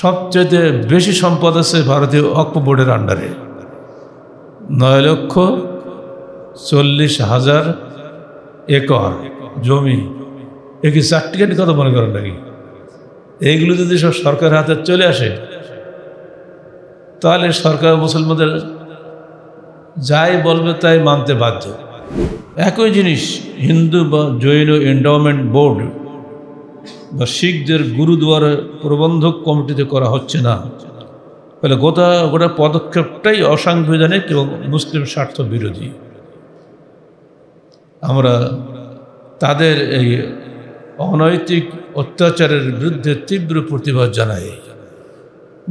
সবচেয়ে বেশি সম্পদ আছে ভারতীয় অক্ষ বোর্ডের আন্ডারে। নয় লক্ষ চল্লিশ হাজার একর জমি। এ কি সার্টিফিকেট কথা মনে করেন নাকি? এইগুলো যদি সব সরকারের হাতে চলে আসে, তাহলে সরকার মুসলমানদের যাই বলবে তাই মানতে বাধ্য। একই জিনিস, হিন্দু বা জৈন এন্ডাওমেন্ট বোর্ড বা শিখদের গুরুদুয়ারা প্রবন্ধক কমিটিতে করা হচ্ছে না। ফলে গোটা গোটা পদক্ষেপটাই অসাংবিধানিক এবং মুসলিম স্বার্থ বিরোধী। আমরা তাদের এই অনৈতিক অত্যাচারের বিরুদ্ধে তীব্র প্রতিবাদ জানাই।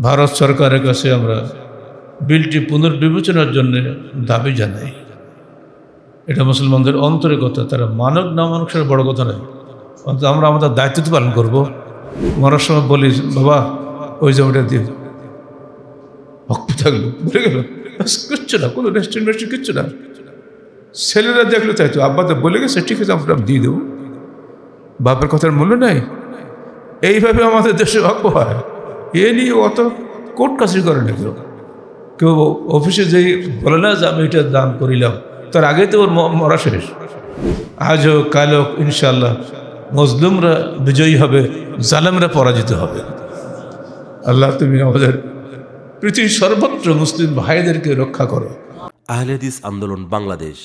ভারত সরকারের কাছে আমরা বিলটি পুনর্বিবেচনার জন্য দাবি জানাই। এটা মুসলমানদের অন্তরে কথা তারা মানব না মানুষ সেটা বড় কথা নয়। অন্তত আমরা আমাদের দায়িত্ব তো পালন করব। মরার সময় বলি, বাবা, ওই জমিটা দিয়ে ভক্ত থাকল বলে গেল। কিচ্ছু না, কোনো রেস্টুরেন্ট মেস্টুরেন্ট কিচ্ছু না। ছেলেরা দেখল, তাই তো আব্বা তো বলে গেছে, ঠিক আছে, আমরা দিয়ে দেবো। বাপের কথার মূল্য নাই। এইভাবে আমাদের দেশে ভাগ্য হয়। এ নিয়ে অত কোর্ট কাছারি করে না কেউ। কেউ অফিসে যেই বলে না যে, আমি এটা দান করিলাম। তার আগে তো ওর মরা শেষ। আজ হোক, কাল হোক ইনশাল্লাহ মজলুমরা বিজয়ী হবে জালেমরা পরাজিত হবে। আল্লাহ তুমি আমাদের পৃথিবীর সর্বত্র মুসলিম ভাইদেরকে রক্ষা করো। আহলেদিস আন্দোলন বাংলাদেশ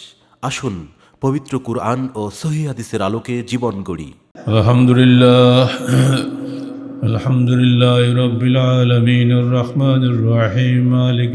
আসুন পবিত্র কুরআন ও সহি আলোকে জীবন গড়ি। আলহামদুলিল্লাহ আলহামদুলিল্লাহ রবিল রহমান রাহিম মালিক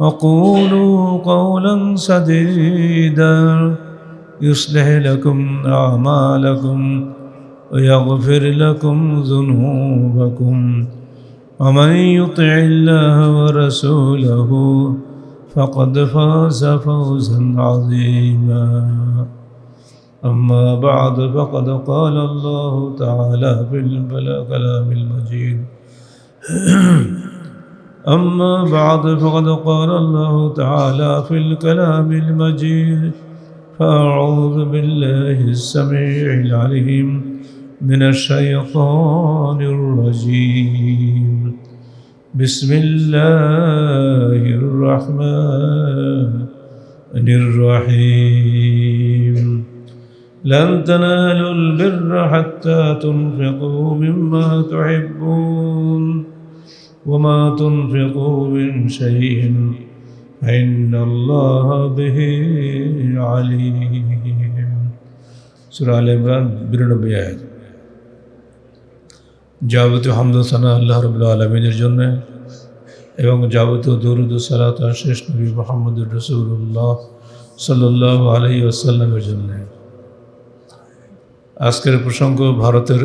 وقولوا قولا سديدا. يصلح لكم أعمالكم ويغفر لكم ذنوبكم. ومن يطع الله ورسوله فقد فاز فوزا عظيما. أما بعد فقد قال الله تعالى في الكلام المجيد. أما بعد فقد قال الله تعالى في الكلام المجيد فأعوذ بالله السميع العليم من الشيطان الرجيم. بسم الله الرحمن الرحيم. لن تنالوا البر حتى تنفقوا مما تحبون. وما تنفقوا من شيء فإن الله به عليم سورة آل عمران বিরানব্বই আয়াত যাবতীয় হামদ সানা আল্লাহ রবুল্লা আলমিনের জন্য এবং যাবতীয় দরুদ সালাত শেষ নবী মোহাম্মদুর রসুল্লাহ সাল্লাহ আলহি আসাল্লামের জন্য আজকের প্রসঙ্গ ভারতের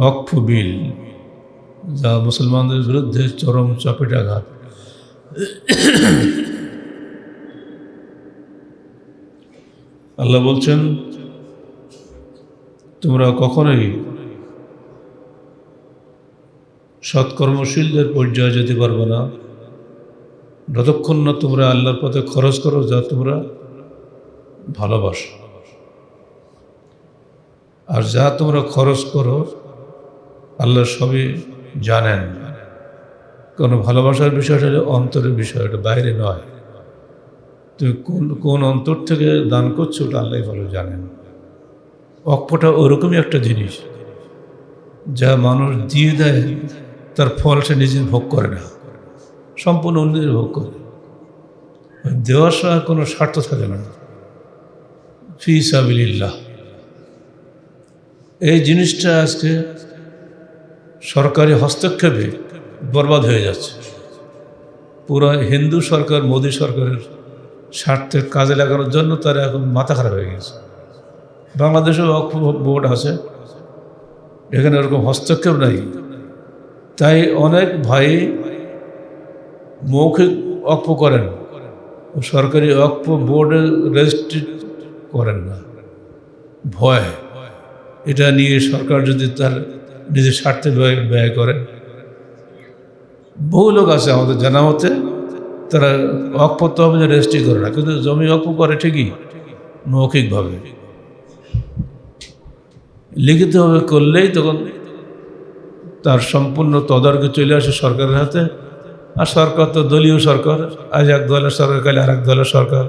অক্ষ বিল যা মুসলমানদের বিরুদ্ধে চরম চাপেটাঘাত আল্লাহ বলছেন, তোমরা কখনোই সৎকর্মশীলদের পর্যায়ে যেতে পারবে না। যতক্ষণ না তোমরা আল্লাহর পথে খরচ করো, যা তোমরা ভালোবাসো। আর যা তোমরা খরচ করো, আল্লাহ সবই জানেন। কোনো ভালোবাসার বিষয়টা হলো অন্তরের বিষয় এটা বাইরে নয়। তুমি কোন কোন অন্তর থেকে দান করছ ওটা আল্লাহ ভালো জানেন। অক্ষটা ওরকমই একটা জিনিস যা মানুষ দিয়ে দেয়, তার ফল সে নিজে ভোগ করে না। সম্পূর্ণ অন্যদের ভোগ করে। দেওয়ার সময় কোনো স্বার্থ থাকে না। ফি সাবিল্লাহ এই জিনিসটা আজকে সরকারি হস্তক্ষেপে বরবাদ হয়ে যাচ্ছে। পুরো হিন্দু সরকার, মোদী সরকারের স্বার্থে কাজে লাগানোর জন্য তারা এখন মাথা খারাপ হয়ে গেছে। বাংলাদেশেও অক্ষ বোর্ড আছে। এখানে ওরকম হস্তক্ষেপ নাই। তাই অনেক ভাই মৌখিক অক্ষ করেন। সরকারি অক্ষ বোর্ডে রেজিস্ট্রি করেন না। ভয়। এটা নিয়ে সরকার যদি তার নিজের স্বার্থে ব্যয় ব্যয় করে। বহু লোক আছে আমাদের জানা মতে, তারা অক্ষ যে রেজিস্ট্রি করে না কিন্তু জমি অক্ষ করে ঠিকই, মৌখিকভাবে। লিখিতভাবে করলেই তখন তার সম্পূর্ণ তদারকি চলে আসে সরকারের হাতে। আর সরকার তো দলীয় সরকার, আজ এক দলের সরকার, কালে আর এক দলের সরকার,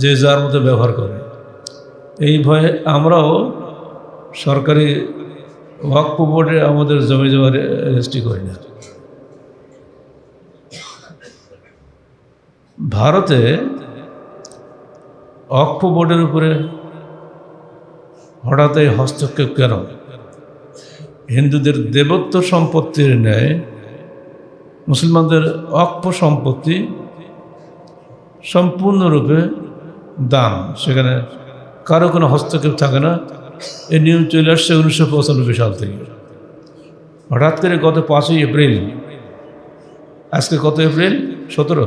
যে যার মতো ব্যবহার করে। এই ভয়ে আমরাও সরকারি ওয়াকফ বোর্ডে আমাদের জমি জমা রেজিস্ট্রি করি না। ভারতে অক্ষ বোর্ডের উপরে হঠাৎ এই হস্তক্ষেপ কেন? হিন্দুদের দেবত্ব সম্পত্তির ন্যায় মুসলমানদের অক্ষ সম্পত্তি সম্পূর্ণরূপে দান। সেখানে কারও কোনো হস্তক্ষেপ থাকে না। এই নিয়ম চলে আসছে উনিশশো পঁচানব্বই সাল থেকে। হঠাৎ করে গত পাঁচই এপ্রিল, আজকে কত এপ্রিল? সতেরো।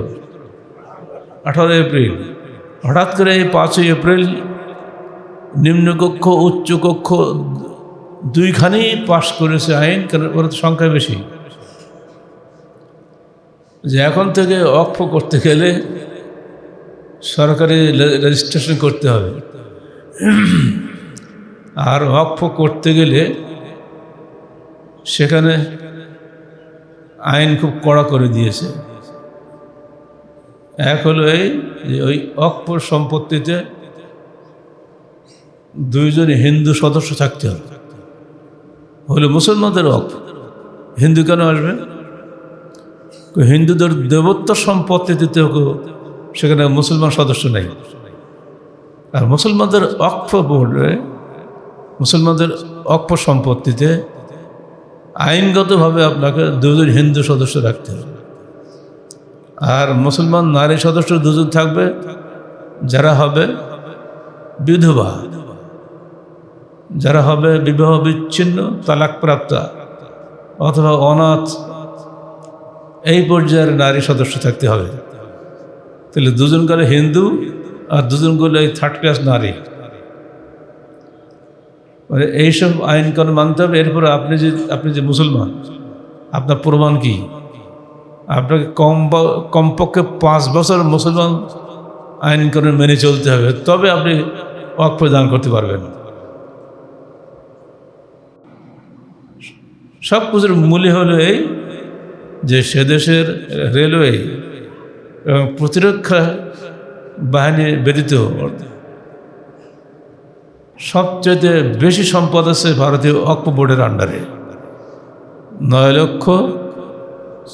আঠারো এপ্রিল। হঠাৎ করে এই পাঁচই এপ্রিল নিম্নকক্ষ, উচ্চকক্ষ দুইখানি পাশ করেছে আইন, কারণ ওর সংখ্যা বেশি। যে এখন থেকে অক্ষ করতে গেলে সরকারি রেজিস্ট্রেশন করতে হবে। আর অক্ষ করতে গেলে সেখানে আইন খুব কড়া করে দিয়েছে। এক হলো এই যে ওই অক্ষর সম্পত্তিতে দুইজন হিন্দু সদস্য থাকতে হবে। হলো মুসলমানদের অক্ষ হিন্দু কেন আসবে? হিন্দুদের দেবত্ব সম্পত্তিতে তো সেখানে মুসলমান সদস্য নেই। আর মুসলমানদের অক্ষ বোর্ডে মুসলমানদের অক্ষ সম্পত্তিতে আইনগতভাবে আপনাকে দুজন হিন্দু সদস্য রাখতে হবে। আর মুসলমান নারী সদস্য দুজন থাকবে, যারা হবে বিধবা। যারা হবে বিবাহ বিচ্ছিন্ন, তালাকপ্রাপ্তা অথবা অনাথ, এই পর্যায়ের নারী সদস্য থাকতে হবে। তাহলে দুজন গেলে হিন্দু আর দুজন এই থার্ড ক্লাস নারী। এইসব আইন কানুন মানতে হবে। এরপরে আপনি যে আপনি যে মুসলমান, আপনার প্রমাণ কি? আপনাকে কম কমপক্ষে পাঁচ বছর মুসলমান আইন কানুন মেনে চলতে হবে, তবে আপনি অক্ষ দান করতে পারবেন। সব কিছুর মূল্য হলো এই যে সে দেশের রেলওয়ে এবং প্রতিরক্ষা বাহিনী ব্যতীত সবচেয়ে বেশি সম্পদ আছে ভারতীয় অক্ষ বোর্ডের আন্ডারে। নয় লক্ষ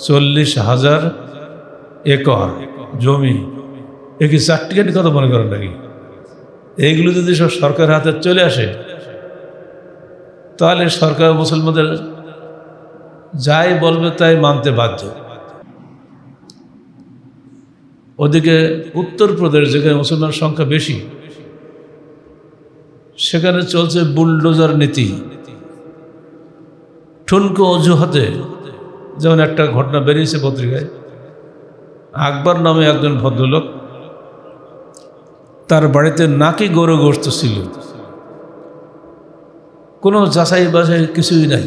চল্লিশ হাজার একর জমি। এ কি সার্টিফিকেট কথা মনে করেন নাকি? এইগুলো যদি সব সরকারের হাতে চলে আসে, তাহলে সরকার মুসলমানদের যাই বলবে তাই মানতে বাধ্য। ওদিকে উত্তরপ্রদেশ, যেখানে মুসলমান সংখ্যা বেশি সেখানে চলছে বুলডোজার নীতি। ঠুনকো অজুহাতে যেমন একটা ঘটনা বেরিয়েছে পত্রিকায়, আকবর নামে একজন ভদ্রলোক তার বাড়িতে নাকি গরু গোস্ত ছিল। কোনো যাচাই বাছাই কিছুই নাই।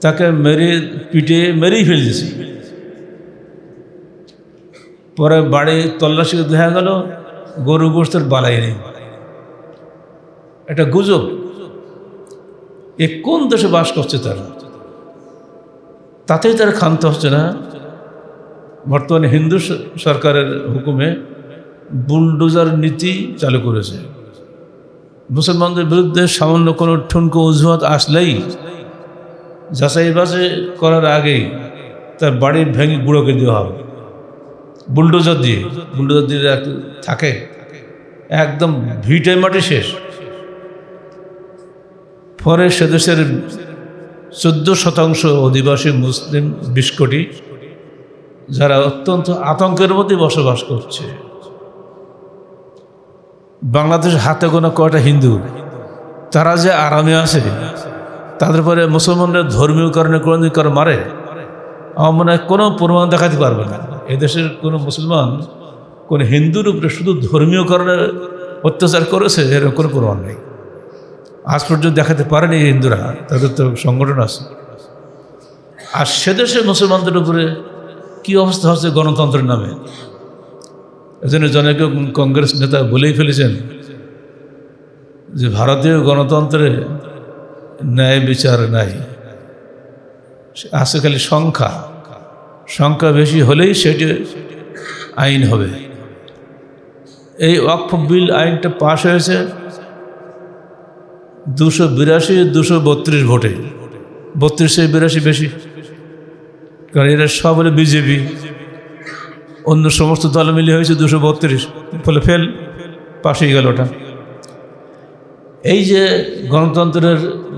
তাকে মেরে পিটে মেরেই ফেল দিয়েছে। পরে বাড়ি তল্লাশি দেখা গেল, গরু গোস্তের বালাই নেই। একটা গুজব। এ কোন দেশে বাস করছে তারা? তাতেই তারা ক্ষান্ত হচ্ছে না। বর্তমানে হিন্দু সরকারের হুকুমে বুলডোজার নীতি চালু করেছে। মুসলমানদের বিরুদ্ধে সামান্য কোনো ঠুনকো অজুহাত আসলেই যাচাই বাছাই করার আগেই তার বাড়ি ভেঙে গুঁড়োকে দেওয়া হবে। বুলডোজার দিয়ে বুলডোজার দিয়ে থাকে, একদম ভিটে মাটি শেষ। পরে সে দেশের চোদ্দ শতাংশ অধিবাসী মুসলিম, বিশ কোটি, যারা অত্যন্ত আতঙ্কের মধ্যে বসবাস করছে। বাংলাদেশ হাতে গোনা কয়টা হিন্দু? তারা যে আরামে আছে, তাদের পরে মুসলমানরা ধর্মীয় কারণে কোনো দিন কারও মারে? আমার মনে হয় কোনো প্রমাণ দেখাতে পারবে না। এদেশের কোনো মুসলমান, কোনো হিন্দুর উপরে শুধু ধর্মীয় কারণে অত্যাচার করেছে, এরকম কোনো প্রমাণ নেই। আজ পর্যন্ত দেখাতে পারেনি হিন্দুরা, তাদের তো সংগঠন আছে। আর সে দেশে মুসলমানদের উপরে কি অবস্থা হচ্ছে গণতন্ত্রের নামে? এজন্য জনকে কংগ্রেস নেতা বলেই ফেলেছেন যে ভারতীয় গণতন্ত্রে ন্যায় বিচার নাই। আছে খালি সংখ্যা। সংখ্যা বেশি হলেই সেটি আইন হবে। এই ওয়াকফ বিল আইনটা পাশ হয়েছে। দুশো বিরাশি, দুশো বত্রিশ ভোটে। বত্রিশে বিরাশি বেশি। কারণ এরা সব হলো বিজেপি। অন্য সমস্ত দল মিলিয়ে হয়েছে দুশো বত্রিশ। ফলে ফেল, পাশেই গেল ওটা। এই যে গণতন্ত্রের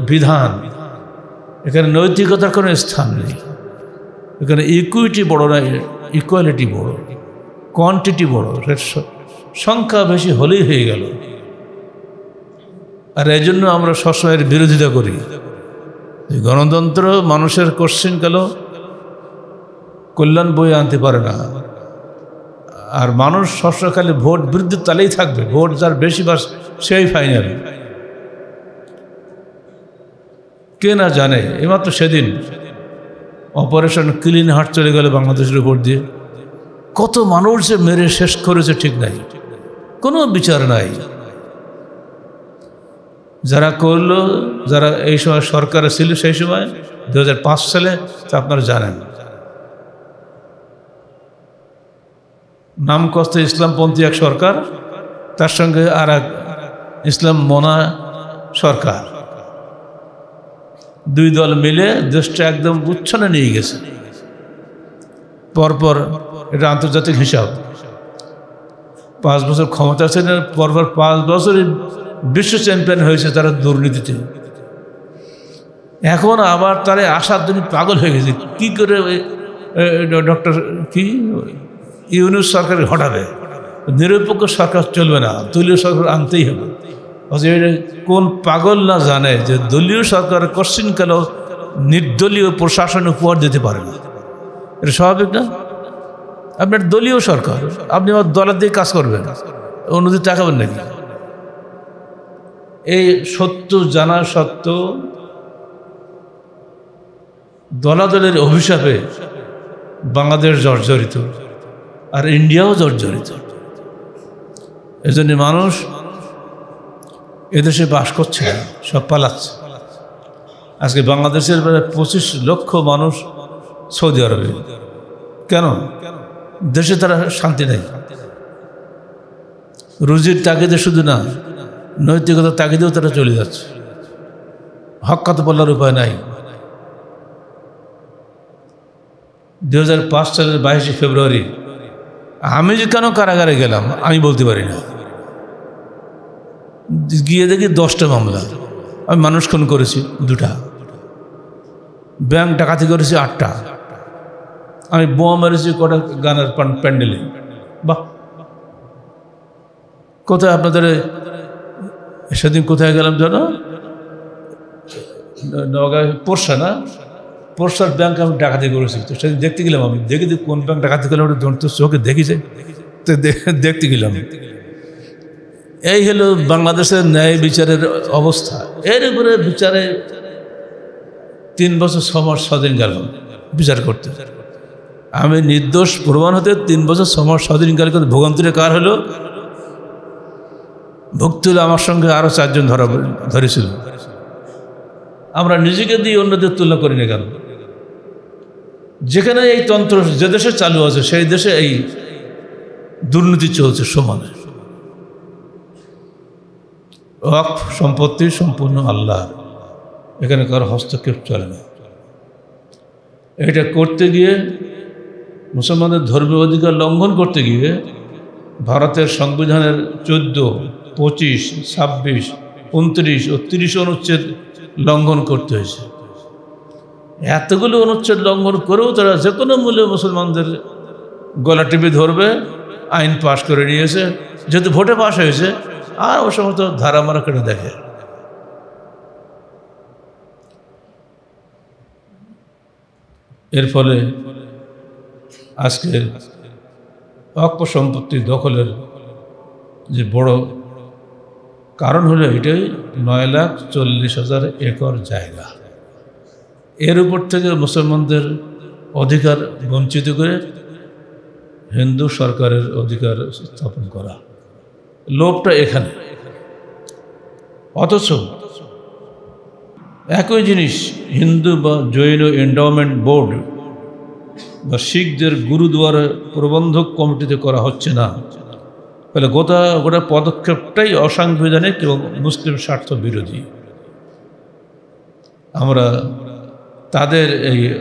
বিধান, এখানে নৈতিকতার কোনো স্থান নেই। এখানে ইকুইটি বড় না ইকুয়ালিটি বড়। কোয়ান্টিটি বড়। সংখ্যা বেশি হলেই হয়ে গেল। আর এই জন্য আমরা সবসময় এর বিরোধিতা করি। গণতন্ত্র মানুষের কোশ্চিন গেল কল্যাণ বই আনতে পারে না। আর মানুষ সবসময় খালি ভোট বিরুদ্ধে তালেই থাকবে। ভোট যার বেশি বাস, সেই ফাইনাল কে না জানে এমাত্র সেদিন অপারেশন ক্লিন হার্ট চলে গেল বাংলাদেশের উপর দিয়ে। কত মানুষ যে মেরে শেষ করেছে ঠিক নাই। কোনো বিচার নাই। যারা করল, যারা এই সময় সরকারে ছিল সেই সময় দু হাজার পাঁচ সালে তা আপনারা জানেন। নাম কষ্ট ইসলামপন্থী এক সরকার, তার সঙ্গে আর এক ইসলাম মনা সরকার। দুই দল মিলে দেশটা একদম উচ্ছনে নিয়ে গেছে। পরপর এটা আন্তর্জাতিক হিসাব। পাঁচ বছর ক্ষমতা ছিল পরপর পাঁচ বছরই বিশ্ব চ্যাম্পিয়ন হয়েছে তারা দুর্নীতিতে। এখন আবার তারা আসার জন্য পাগল হয়ে গেছে। কি করে ডক্টর কি? ইউনুস সরকার ঘটাবে নিরপেক্ষ সরকার চলবে না। দলীয় সরকার আনতেই হবে। কোন পাগল না জানে যে দলীয় সরকার কোশ্চিন কালেও নির্দলীয় প্রশাসন উপহার দিতে পারে না। এটা স্বাভাবিক না? আপনার দলীয় সরকার, আপনি আমার দলের দিয়ে কাজ করবেন। অন্যদের টাকাবেন নাকি? এই সত্য জানা সত্ত্বেও দলাদলের অভিশাপে বাংলাদেশ জর্জরিত আর ইন্ডিয়াও জর্জরিত। এজন্য মানুষ এদেশে বাস করছে না, সব পালাচ্ছে। আজকে বাংলাদেশের প্রায় পঁচিশ লক্ষ মানুষ সৌদি আরবে। কেন? দেশে তারা শান্তি নেই। রুজির তাগিদে শুধু না নৈতিকতার তাগিদেও তারা চলে যাচ্ছে। হকাত বলার উপায় নাই। দু হাজার পাঁচ সালের বাইশে ফেব্রুয়ারি, আমি যে কেন কারাগারে গেলাম, আমি বলতে পারি না। গিয়ে দেখি দশটা মামলা। আমি মানুষ খুন করেছি দুটা। ব্যাংক ডাকাতি করেছি আটটা। আমি বোমা মেরেছি কটা গানের প্যান্ডেলে। বাহ! কোথায় আপনাদের সেদিন কোথায় গেলাম জানো? নগাঁয় পোরশা না? পোরশার ব্যাংক আমি ডাকাতি করেছি। তো সেদিন দেখতে গেলাম আমি। দেখি কোন ব্যাংক ডাকাতি করলাম ওটা ধরতে চোখে দেখেছে। তো দেখতে গেলাম। এই হলো বাংলাদেশের ন্যায় বিচারের অবস্থা। এর উপরে বিচারে তিন বছর ছ ছদিন গেল বিচার করতে। আমি নির্দোষ প্রমাণ হতে তিন বছর ছ ছদিন গেল কিন্তু ভোগান্তিরে কার হলো? ভক্তি হলো আমার সঙ্গে আরও চারজন ধরা ধরেছিল। আমরা নিজেকে দিয়ে অন্যদের তুলনা করি না কেন? যেখানে এই তন্ত্র যে দেশে চালু আছে, সেই দেশে এই দুর্নীতি চলছে সমানে। ওয়াকফ সম্পত্তি সম্পূর্ণ আল্লাহ এখানে কারও হস্তক্ষেপ চলে না। এটা করতে গিয়ে, মুসলমানদের ধর্মীয় অধিকার লঙ্ঘন করতে গিয়ে, ভারতের সংবিধানের চোদ্দ পঁচিশ, ছাব্বিশ, উনত্রিশ ও তিরিশ অনুচ্ছেদ লঙ্ঘন করতে হয়েছে। এতগুলো অনুচ্ছেদ লঙ্ঘন করেও তারা যে কোনো মূল্যে মুসলমানদের গলা টিপে ধরবে, আইন পাশ করে নিয়েছে। যেহেতু ভোটে পাশ হয়েছে, আর ও সমস্ত ধারা মারা কেটে দেখে। এর ফলে আজকে অক্ষ সম্পত্তি দখলের যে বড় কারণ হলো এটাই নয় লাখ চল্লিশ হাজার একর জায়গা। এর উপর থেকে মুসলমানদের অধিকার বঞ্চিত করে হিন্দু সরকারের অধিকার স্থাপন করা। লোভটা এখানে। অথচ একই জিনিস হিন্দু বা জৈন এন্ডাওমেন্ট বোর্ড বা শিখদের গুরুদুয়ারা প্রবন্ধক কমিটিতে করা হচ্ছে না। ফলে গোটা গোটা পদক্ষেপটাই অসাংবিধানিক এবং মুসলিম স্বার্থ বিরোধী। আমরা তাদের এই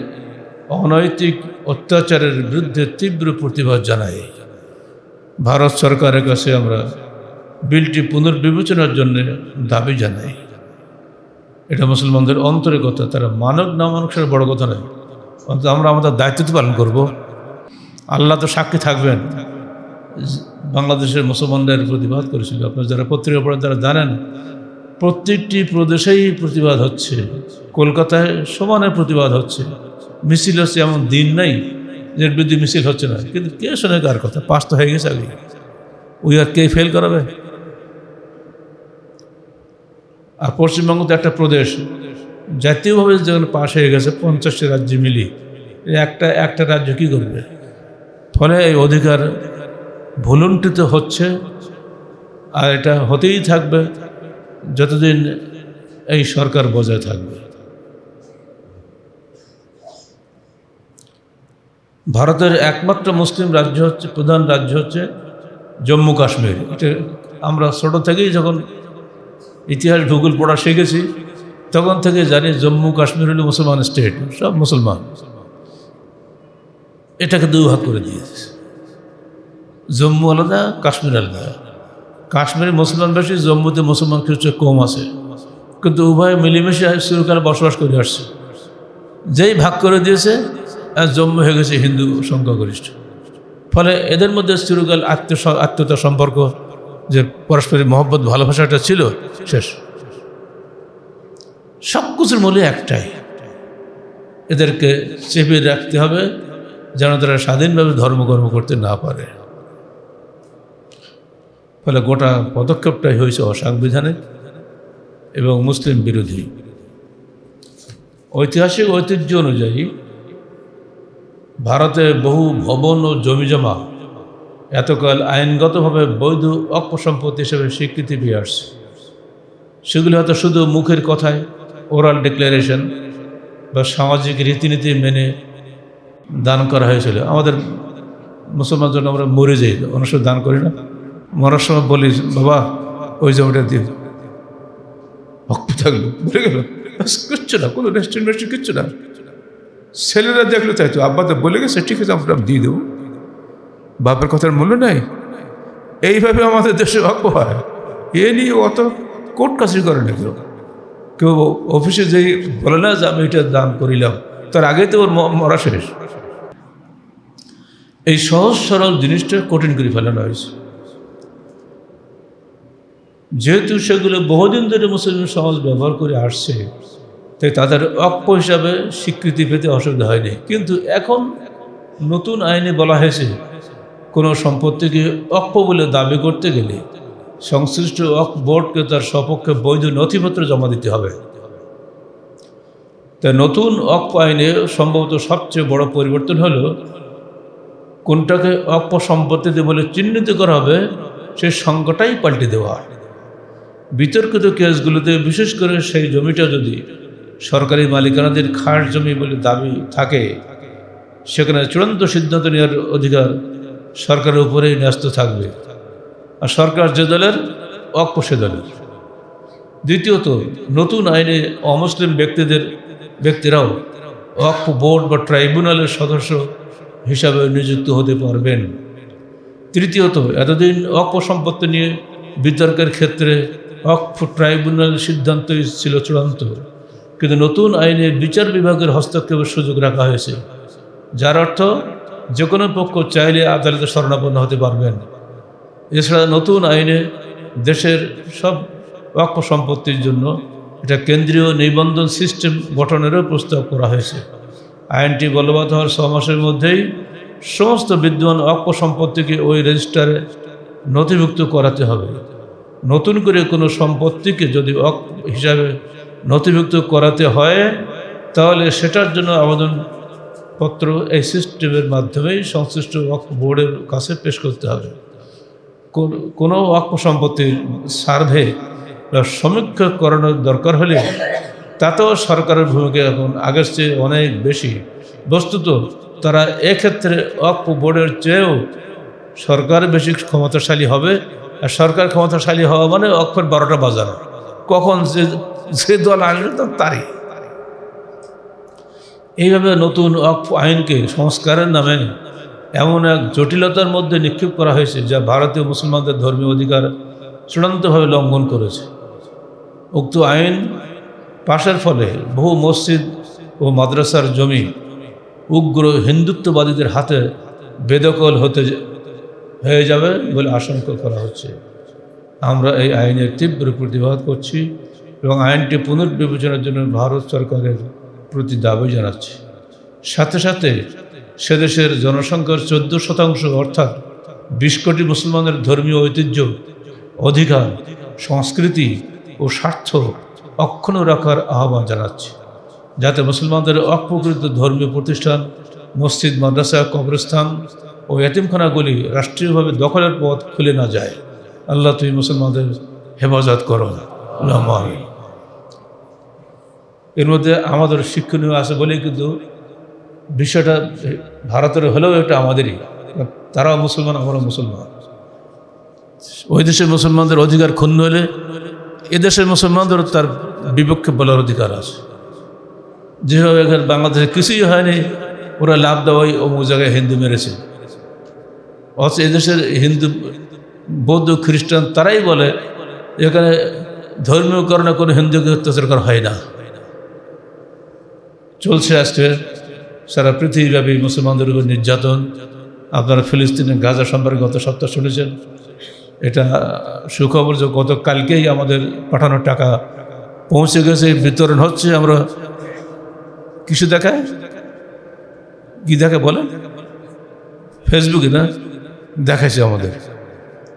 অনৈতিক অত্যাচারের বিরুদ্ধে তীব্র প্রতিবাদ জানাই। ভারত সরকারের কাছে আমরা বিলটি পুনর্বিবেচনার জন্য দাবি জানাই। এটা মুসলমানদের অন্তরে কথা তারা মানব না মানুষ সেটা বড় কথা নয়। অন্তত আমরা আমাদের দায়িত্ব পালন করব। আল্লাহ তো সাক্ষী থাকবেন। বাংলাদেশের মুসলমানদের প্রতিবাদ করেছিল। আপনার যারা পত্রিকা পড়েন, তারা জানেন, প্রত্যেকটি প্রদেশেই প্রতিবাদ হচ্ছে। কলকাতায় সমানে প্রতিবাদ হচ্ছে। মিছিল হচ্ছে, এমন দিন নাই যে বিরুদ্ধে মিছিল হচ্ছে না। কিন্তু কে শোনে কার কথা? পাস তো হয়ে গেছে আগে। ওই আর কে ফেল করাবে? আর পশ্চিমবঙ্গ তো একটা প্রদেশ, জাতীয়ভাবে যখন পাশ হয়ে গেছে পঞ্চাশটি রাজ্যে মিলি এই একটা একটা রাজ্য কী করবে? ফলে এই অধিকার ভুলুণ্ঠিত হচ্ছে, আর এটা হতেই থাকবে যতদিন এই সরকার বজায় থাকবে। ভারতের একমাত্র মুসলিম রাজ্য হচ্ছে, প্রধান রাজ্য হচ্ছে জম্মু কাশ্মীর। এটা আমরা ছোটো থেকেই যখন ইতিহাস ভূগোল পড়া শিখেছি, তখন থেকে জানি জম্মু কাশ্মীর হলো মুসলমান স্টেট সব মুসলমান। এটাকে দুভাগ করে দিয়েছে। জম্মু আলাদা, কাশ্মীর আলাদা। কাশ্মীরে মুসলমান বেশি, জম্মুতে মুসলমান কিছু কম আছে। কিন্তু উভয় মিলেমিশে চিরকাল বসবাস করে আসছে। যেই ভাগ করে দিয়েছে জম্মু হয়ে গেছে হিন্দু সংখ্যাগরিষ্ঠ। ফলে এদের মধ্যে চিরকাল আত্মীয় আত্মীয়তা সম্পর্ক, যে পারস্পরিক মহব্বত, ভালোবাসাটা ছিল, শেষ। সব কিছুর মূলে একটাই। এদেরকে চেপে রাখতে হবে, যেন তারা স্বাধীনভাবে ধর্মকর্ম করতে না পারে। ফলে গোটা পদক্ষেপটাই হয়েছে অসাংবিধানিক এবং মুসলিম বিরোধী। ঐতিহাসিক ঐতিহ্য অনুযায়ী ভারতে বহু ভবন ও জমিজমা এতকাল আইনগতভাবে বৈধ অপসম্পত্তি হিসেবে স্বীকৃতি পেয়ে আসছে। সেগুলি হয়তো শুধু মুখের কথায়, ওরাল ডিক্লারেশন বা সামাজিক রীতিনীতি মেনে দান করা হয়েছিল। আমাদের মুসলমান জন্য আমরা মরে যাই অনেক দান করি না। মরার সময় বলি বাবা, ওই জমিটা দিয়ে ভক্ত থাকল বলে গেল। কিচ্ছু না, কোনো রেস্টুরেন্ট রেস্টুরেন্ট কিচ্ছু না। ছেলেরা দেখল, তাই তো, আব্বা তো বলে গেছে, ঠিক আছে, আমরা দিয়ে দেবো। বাপের কথার মূল্য নাই। এইভাবে আমাদের দেশে ভাগ্য হয়। এ নিয়ে অত কোর্ট কাছারি করে না কেউ। কেউ অফিসে যেই বলে না যে, আমি এটা দান করিলাম। তার আগে তো ওর মরা শেষ। এই সহজ সরল জিনিসটা কঠিন করে ফেলানো হয়েছে। যেহেতু সেগুলো বহুদিন ধরে মুসলিম সমাজ ব্যবহার করে আসছে, তাই তাদের অক্ষ হিসাবে স্বীকৃতি পেতে অসুবিধা হয়নি। কিন্তু এখন নতুন আইনে বলা হয়েছে, কোনো সম্পত্তিকে অক্ষ বলে দাবি করতে গেলে সংশ্লিষ্ট অক বোর্ডকে তার সপক্ষে বৈধ নথিপত্র জমা দিতে হবে। তাই নতুন অক্ষ আইনে সম্ভবত সবচেয়ে বড় পরিবর্তন হলো, কোনটাকে অক্ষ সম্পত্তিতে বলে চিহ্নিত করা হবে, সে সংখ্যাটাই পাল্টে দেওয়া। বিতর্কিত কেসগুলোতে, বিশেষ করে সেই জমিটা যদি সরকারি মালিকানাদের খাস জমি বলে দাবি থাকে, সেখানে চূড়ান্ত সিদ্ধান্ত নেওয়ার অধিকার সরকারের উপরেই ন্যস্ত থাকবে। আর সরকার যে দলের, অক্ষ সে দলের। দ্বিতীয়ত, নতুন আইনে অমুসলিম ব্যক্তিদের, ব্যক্তিরাও অক্ষ বোর্ড বা ট্রাইব্যুনালের সদস্য হিসাবে নিযুক্ত হতে পারবেন। তৃতীয়ত, এতদিন অক্ষ সম্পত্তি নিয়ে বিতর্কের ক্ষেত্রে অক্ষ ট্রাইব্যুনাল সিদ্ধান্তই ছিল চূড়ান্ত। কিন্তু নতুন আইনে বিচার বিভাগের হস্তক্ষেপের সুযোগ রাখা হয়েছে। যার অর্থ যে কোনো পক্ষ চাইলে আদালতে শরণাপন্ন হতে পারবেন। এছাড়া নতুন আইনে দেশের সব অক্ষ সম্পত্তির জন্য এটা কেন্দ্রীয় নিবন্ধন সিস্টেম গঠনেরও প্রস্তাব করা হয়েছে। আইনটি বলবৎ হওয়ার ছ মাসের মধ্যেই সমস্ত বিদ্যমান অক্ষ সম্পত্তিকে ওই রেজিস্টারে নথিভুক্ত করাতে হবে। নতুন করে কোনো সম্পত্তিকে যদি অক হিসাবে নথিভুক্ত করাতে হয়, তাহলে সেটার জন্য আবেদনপত্র এই সিস্টেমের মাধ্যমেই সংশ্লিষ্ট ওয়াক্ফ বোর্ডের কাছে পেশ করতে হবে। কোন- ওয়াক্ফ সম্পত্তির সার্ভে বা সমীক্ষা করানোর দরকার হলে তাতেও সরকারের ভূমিকা এখন আগের চেয়ে অনেক বেশি। বস্তুত তারা এক্ষেত্রে ওয়াক্ফ বোর্ডের চেয়েও সরকার বেশি ক্ষমতাশালী হবে। সরকার ক্ষমতাশালী হওয়া মানে অক্ষর বারোটা বাজানো। কখন যে যে দল আসবে তো তারই এইভাবে নতুন অক্ষ আইনকে সংস্কারের নামে এমন এক জটিলতার মধ্যে নিক্ষেপ করা হয়েছে, যা ভারতীয় মুসলমানদের ধর্মীয় অধিকার চূড়ান্তভাবে লঙ্ঘন করেছে। উক্ত আইন পাশের ফলে বহু মসজিদ ও মাদ্রাসার জমি উগ্র হিন্দুত্ববাদীদের হাতে বেদখল হতে হয়ে যাবে বলে আশঙ্কা করা হচ্ছে। আমরা এই আইনের তীব্র প্রতিবাদ করছি এবং আইনটি পুনর্বিবেচনার জন্য ভারত সরকারের প্রতি দাবি জানাচ্ছি। সাথে সাথে সেদেশের জনসংখ্যার চোদ্দ শতাংশ, অর্থাৎ বিশ কোটি মুসলমানের ধর্মীয় ঐতিহ্য, অধিকার, সংস্কৃতি ও স্বার্থ অক্ষুণ্ণ রাখার আহ্বান জানাচ্ছি। যাতে মুসলমানদের অপ্রকৃত ধর্মীয় প্রতিষ্ঠান, মসজিদ, মাদ্রাসা, কবরস্থান ও এতিমখানাগুলি রাষ্ট্রীয়ভাবে দখলের পথ খুলে না যায়। আল্লাহ তুমি মুসলমানদের হেফাজত করো। এর মধ্যে আমাদের শিক্ষণীয় আছে বলেই কিন্তু বিষয়টা ভারতের হলেও এটা আমাদেরই। তারাও মুসলমান, আমরাও মুসলমান। ওই দেশের মুসলমানদের অধিকার ক্ষুণ্ণ হলে এদেশের মুসলমানদেরও তার বিপক্ষে বলার অধিকার আছে। যেভাবে এখানে বাংলাদেশে কিছুই হয়নি, ওরা লাভ দেওয়াই অমুক জায়গায় হিন্দু মেরেছে। অথচ এদেশের হিন্দু, বৌদ্ধ, খ্রিস্টান তারাই বলে, এখানে ধর্মীয় কারণে কোনো হিন্দুকে অত্যাচার করা হয় না। চলছে আজকে সারা পৃথিবীব্যাপী মুসলমানদের উপর নির্যাতন। আপনারা ফিলিস্তিনের গাজা সম্পর্কে গত সপ্তাহ শুনেছেন। এটা সুখবর যে গতকালকেই আমাদের পাঠানো টাকা পৌঁছে গেছে বিতরণ হচ্ছে। আমরা কিছু দেখায়? কি দেখে বলেন? ফেসবুকে না? দেখাইছে আমাদের।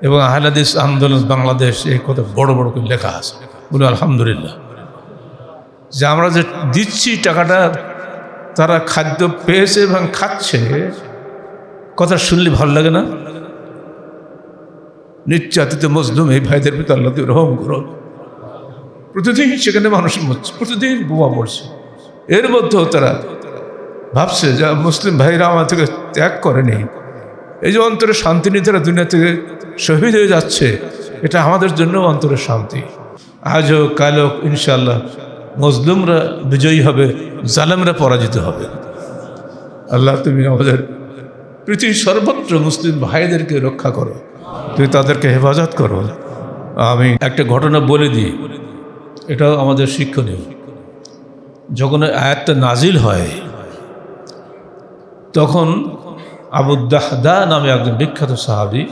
এবং আহলাদিস আন্দোলন বাংলাদেশ এই কথা বড় বড় করে লেখা আছে। বলে আলহামদুলিল্লাহ। যে আমরা যে দিচ্ছি টাকাটা, তারা খাদ্য পেয়েছে এবং খাচ্ছে, কথা শুনলে ভালো লাগে না? নির্যাতিত মজলুম এই ভাইদের ভিতরে আল্লাহ রহম করো। প্রতিদিন সেখানে মানুষ মরছে, প্রতিদিন বোমা পড়ছে এর মধ্যেও তারা ভাবছে যে মুসলিম ভাইরা আমার থেকে ত্যাগ করেনি। এই যে অন্তরে শান্তি নিয়ে তারা দুনিয়া থেকে শহীদ হয়ে যাচ্ছে, এটা আমাদের জন্য অন্তরের শান্তি। আজ হোক, কাল হোক ইনশাল্লাহ মজলুমরা বিজয়ী হবে, জালেমরা পরাজিত হবে। আল্লাহ তুমি আমাদের পৃথিবীর সর্বত্র মুসলিম ভাইদেরকে রক্ষা করো, তুমি তাদেরকে হেফাজত করো। আমি একটা ঘটনা বলে দিই, এটাও আমাদের শিক্ষণীয়। যখন আয়াতটা নাজিল হয়, তখন আবু দাহদা নামে একজন বিখ্যাত সাহাবি,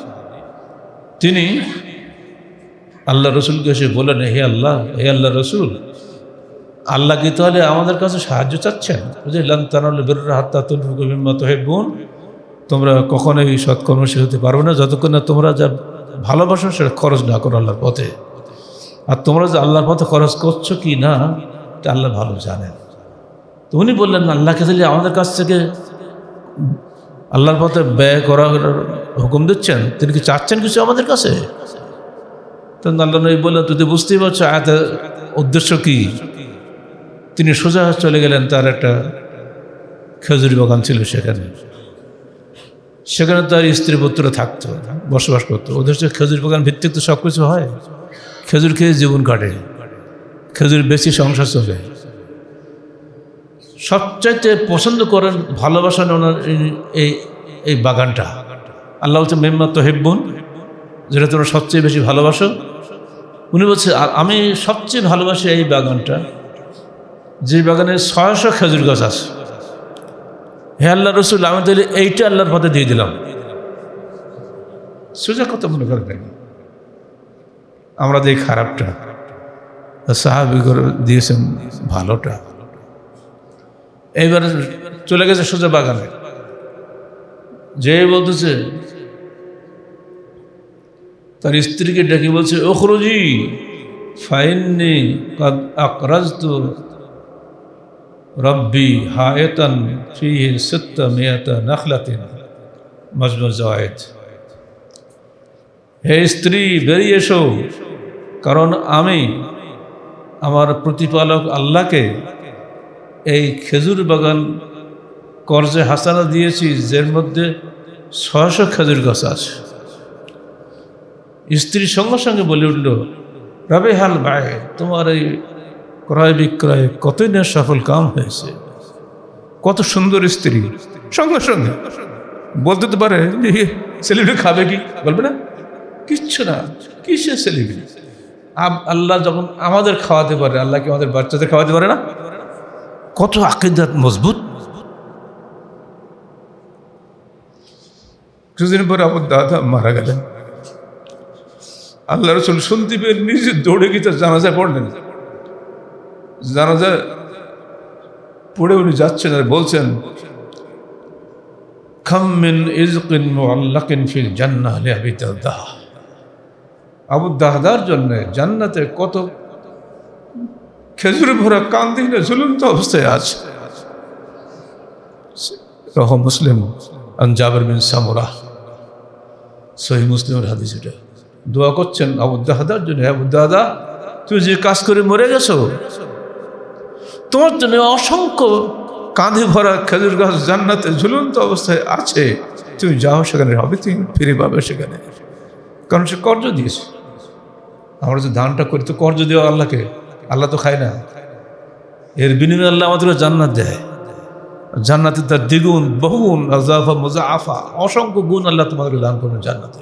তিনি আল্লাহ রসুলকে এসে বলেন হে আল্লাহ হে আল্লাহ রসুল, আল্লাহ কি তাহলে আমাদের কাছে সাহায্য চাচ্ছেন? বুঝলেন তাহলে বেরোর হাত্তা তুলমত হে বোন তোমরা কখনোই সৎকর্মশীল হতে পারবে না, যতক্ষণ না তোমরা যা ভালোবাসো সেটা খরচ না করো আল্লাহর পথে। আর তোমরা যে আল্লাহর পথে খরচ করছ কি না এটা আল্লাহ ভালো জানেন। তো উনি বললেন, আল্লাহকে তাহলে আমাদের কাছ থেকে আল্লাহর পথে ব্যয় করার হুকুম দিচ্ছেন, তিনি কি চাচ্ছেন কিছু আমাদের কাছে? তখন আল্লাহ নবী বললেন তুই তো বুঝতেই পারছ, আয়াতের উদ্দেশ্য কি? তিনি সোজা চলে গেলেন, তার একটা খেজুরি বাগান ছিল সেখানে। সেখানে তার স্ত্রী পুত্র থাকতো, বসবাস করতো। ওদের সে খেজুর বাগান ভিত্তিক তো সব কিছু হয়। খেজুর খেয়ে জীবন কাটে। খেজুর বেশি সংসার চলে। সবচাইতে পছন্দ করেন, ভালোবাসেন ওনার এই- এই বাগানটা। আল্লাহ হচ্ছে মেম্মা তো হেব্বুন যেটা তোমরা সবচেয়ে বেশি ভালোবাসো। উনি বলছে আর আমি সবচেয়ে ভালোবাসি এই বাগানটা, যে বাগানে ছয়শো খেজুর গাছ আছে। হে আল্লাহ রসুল, আমি তাহলে এইটা আল্লাহর পথে দিয়ে দিলাম। সোজা কথা মনে করবেন আমরা দিই খারাপটা। সাহাবি করে দিয়েছেন ভালোটা। এইবার চলে গেছে সোজা বাগানে। যে বলতেছে, তার স্ত্রীকে ডেকে বলছে ওখরুজি ফাইননি কদ আকরাজ তো রব্বি হায়তান ফিহে সত্তা মেয়াতা নাখলাতিন মজমুর জায়েদ। হে স্ত্রী, বেরিয়ে এসো, কারণ আমি আমার প্রতিপালক আল্লাহকে এই খেজুর বাগান কর্জে হাসানা দিয়েছি, যার মধ্যে ছয়শো খেজুর গাছ আছে। স্ত্রীর সঙ্গে সঙ্গে বলে উঠল, রবে হাল বায় তোমার এই ক্রয় বিক্রয় কতই না সফল কাম হয়েছে। কত সুন্দর স্ত্রী। সঙ্গে সঙ্গে বলতে তো পারে সেলিব্রিটি খাবে কি? বলবে না। কিচ্ছু না। কিসের সেলিব্রিটি? আল্লাহ যখন আমাদের খাওয়াতে পারে, আল্লাহ কি আমাদের বাচ্চাদের খাওয়াতে পারে না? কত আকিদাত মজবুত? কিছুদিন পরে আমার দাদা মারা গেলেন। আল্লাহ রসুল শুনতে পেয়ে নিজে দৌড়ে গিয়ে তার জানাজায় পড়লেন। জানাজা পড়ে উনি যাচ্ছেন আর বলছেন খাম্মিন ইজকিন মুআল্লাকিন ফিল জান্নাহ আবু দাহদার জন্য জান্নাতে কত খেজুর ভরা কান্দিনে ঝুলন্ত অবস্থায় আছে। রহ মুসলিম আনজাবর বিন সামুরা সহি মুসলিমের হাদিস এটা। দোয়া করছেন আবু দাহদার জন্য আবু দাদা তুই যে কাজ করে মরে গেছো, তোমার জন্য অসংখ্য কাঁধে ভরা খেজুর গাছ জান্নাতে ঝুলন্ত অবস্থায় আছে। তুমি যাও সেখানে, হবে তুমি ফিরে পাবে সেখানে। কারণ সে কর্জ দিয়েছে। আমরা যে ধানটা করি, তো কর্জ দেওয়া আল্লাহকে আল্লাহ তো খায় না। এর বিনিময়ে আল্লাহ আমাদের জান্নাত দেয়। জান্নাতে তার দ্বিগুণ, বহুগুণ আজাফা মজা আফা অসংখ্য গুণ আল্লাহ তোমাদেরকে দান করবেন জান্নাতে।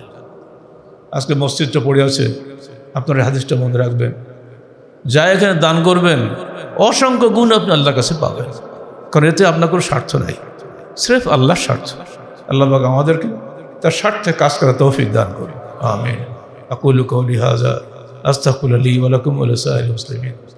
আজকে মসজিদটা পড়ে আছে, আপনারা হাদিসটা মনে রাখবেন। যা এখানে দান করবেন, অসংখ্য গুণ আপনি আল্লাহর কাছে পাবেন। কারণ এতে আপনার কোনো স্বার্থ নাই। স্রেফ আল্লাহর স্বার্থ। আল্লাহ আমাদেরকে তার স্বার্থে কাজ করা তৌফিক দান করুন। আমিন। আকুল কৌলি হাজা আস্তাকুল আলী ওয়ালাকুম ওয়া সাইল মুসলিমিন।